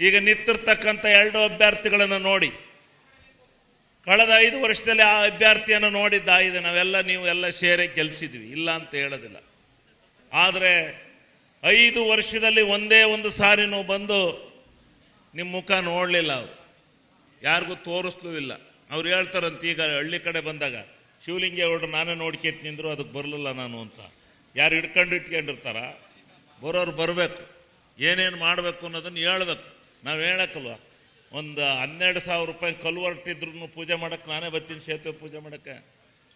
ಈಗ ನಿಂತಿರ್ತಕ್ಕಂಥ ಎರಡು ಅಭ್ಯರ್ಥಿಗಳನ್ನು ನೋಡಿ. ಕಳೆದ ಐದು ವರ್ಷದಲ್ಲಿ ಆ ಅಭ್ಯರ್ಥಿಯನ್ನು ನೋಡಿದ್ದಾಯಿದೆ ನಾವೆಲ್ಲ ನೀವು ಎಲ್ಲ ಸೇರಿ ಗೆಲ್ಸಿದ್ವಿ. ಇಲ್ಲ ಅಂತ ಹೇಳೋದಿಲ್ಲ. ಆದರೆ ಐದು ವರ್ಷದಲ್ಲಿ ಒಂದೇ ಒಂದು ಸಾರಿ ನಾವು ಬಂದು ನಿಮ್ಮ ಮುಖ ನೋಡಲಿಲ್ಲ ಅವರು. ಯಾರಿಗೂ ತೋರಿಸ್ಲೂ ಇಲ್ಲ. ಅವ್ರು ಹೇಳ್ತಾರಂತ, ಈಗ ಹಳ್ಳಿ ಕಡೆ ಬಂದಾಗ ಶಿವಲಿಂಗೇಗೌಡರು ನಾನೇ ನೋಡ್ಕೇತ್ ನಿಂದ್ರು, ಅದಕ್ಕೆ ಬರಲಿಲ್ಲ ನಾನು ಅಂತ. ಯಾರು ಹಿಡ್ಕೊಂಡು ಇಟ್ಕೊಂಡಿರ್ತಾರ? ಬರೋರು ಬರಬೇಕು. ಏನೇನು ಮಾಡಬೇಕು ಅನ್ನೋದನ್ನು ಹೇಳ್ಬೇಕು. ನಾವು ಹೇಳಕ್ಕಲ್ವ ಒಂದು ಹನ್ನೆರಡು ಸಾವಿರ ರೂಪಾಯಿ ಕಲ್ವರ್ಟಿದ್ರು ಪೂಜೆ ಮಾಡೋಕ್ಕೆ ನಾನೇ ಬರ್ತೀನಿ ಸೇತುವೆ ಪೂಜೆ ಮಾಡೋಕ್ಕೆ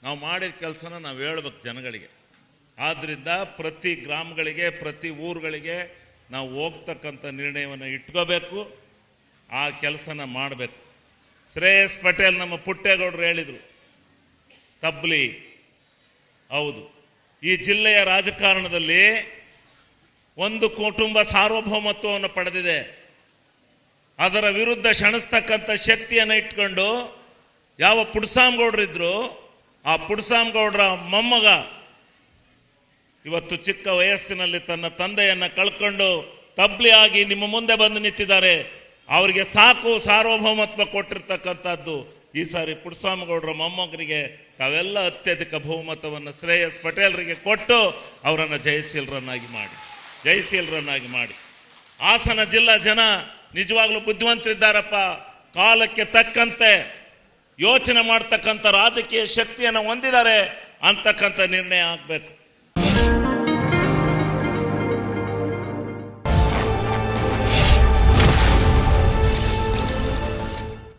ನಾವು ಮಾಡಿದ ಕೆಲಸನ ನಾವು ಹೇಳ್ಬೇಕು ಜನಗಳಿಗೆ. ಆದ್ದರಿಂದ ಪ್ರತಿ ಗ್ರಾಮಗಳಿಗೆ, ಪ್ರತಿ ಊರುಗಳಿಗೆ ನಾವು ಹೋಗ್ತಕ್ಕಂಥ ನಿರ್ಣಯವನ್ನು ಇಟ್ಕೋಬೇಕು, ಆ ಕೆಲಸನ ಮಾಡಬೇಕು. ಶ್ರೇಯಸ್ ಪಟೇಲ್ ನಮ್ಮ ಪುಟ್ಟೇಗೌಡರು ಹೇಳಿದರು, ತಬ್ಲಿ. ಹೌದು. ಈ ಜಿಲ್ಲೆಯ ರಾಜಕಾರಣದಲ್ಲಿ ಒಂದು ಕುಟುಂಬ ಸಾರ್ವಭೌಮತ್ವವನ್ನು ಪಡೆದಿದೆ. ಅದರ ವಿರುದ್ಧ ಶಣಿಸ್ತಕ್ಕಂಥ ಶಕ್ತಿಯನ್ನು ಇಟ್ಕೊಂಡು ಯಾವ ಪುಡ್ಸಾಮ್ಗೌಡ್ರಿದ್ರು, ಆ ಪುಡ್ಸಾಮ್ಗೌಡ್ರ ಮೊಮ್ಮಗ ಇವತ್ತು ಚಿಕ್ಕ ವಯಸ್ಸಿನಲ್ಲಿ ತನ್ನ ತಂದೆಯನ್ನ ಕಳ್ಕೊಂಡು ತಬ್ಲಿ ಆಗಿ ನಿಮ್ಮ ಮುಂದೆ ಬಂದು ನಿಂತಿದ್ದಾರೆ. ಅವರಿಗೆ ಸಾಕು ಸಾರ್ವಭೌಮತ್ವ ಕೊಟ್ಟಿರ್ತಕ್ಕಂಥದ್ದು. ಈ ಸಾರಿ ಪುಡ್ಸಾಮಗೌಡರ ಮೊಮ್ಮಗನಿಗೆ ತಾವೆಲ್ಲ ಅತ್ಯಧಿಕ ಬಹುಮತವನ್ನು ಶ್ರೇಯಸ್ ಪಟೇಲ್ರಿಗೆ ಕೊಟ್ಟು ಅವರನ್ನು ಜಯಶೀಲರನ್ನಾಗಿ ಮಾಡಿ ಜಯಶೀಲರನ್ನಾಗಿ ಮಾಡಿ. ಹಾಸನ ಜಿಲ್ಲಾ ಜನ ನಿಜವಾಗ್ಲೂ ಬುದ್ಧಿವಂತರಿದ್ದಾರಪ್ಪ. ಕಾಲಕ್ಕೆ ತಕ್ಕಂತೆ ಯೋಚನೆ ಮಾಡ್ತಕ್ಕಂಥ ರಾಜಕೀಯ ಶಕ್ತಿಯನ್ನು ಹೊಂದಿದ್ದಾರೆ ಅಂತಕ್ಕಂಥ ನಿರ್ಣಯ ಆಗಬೇಕು.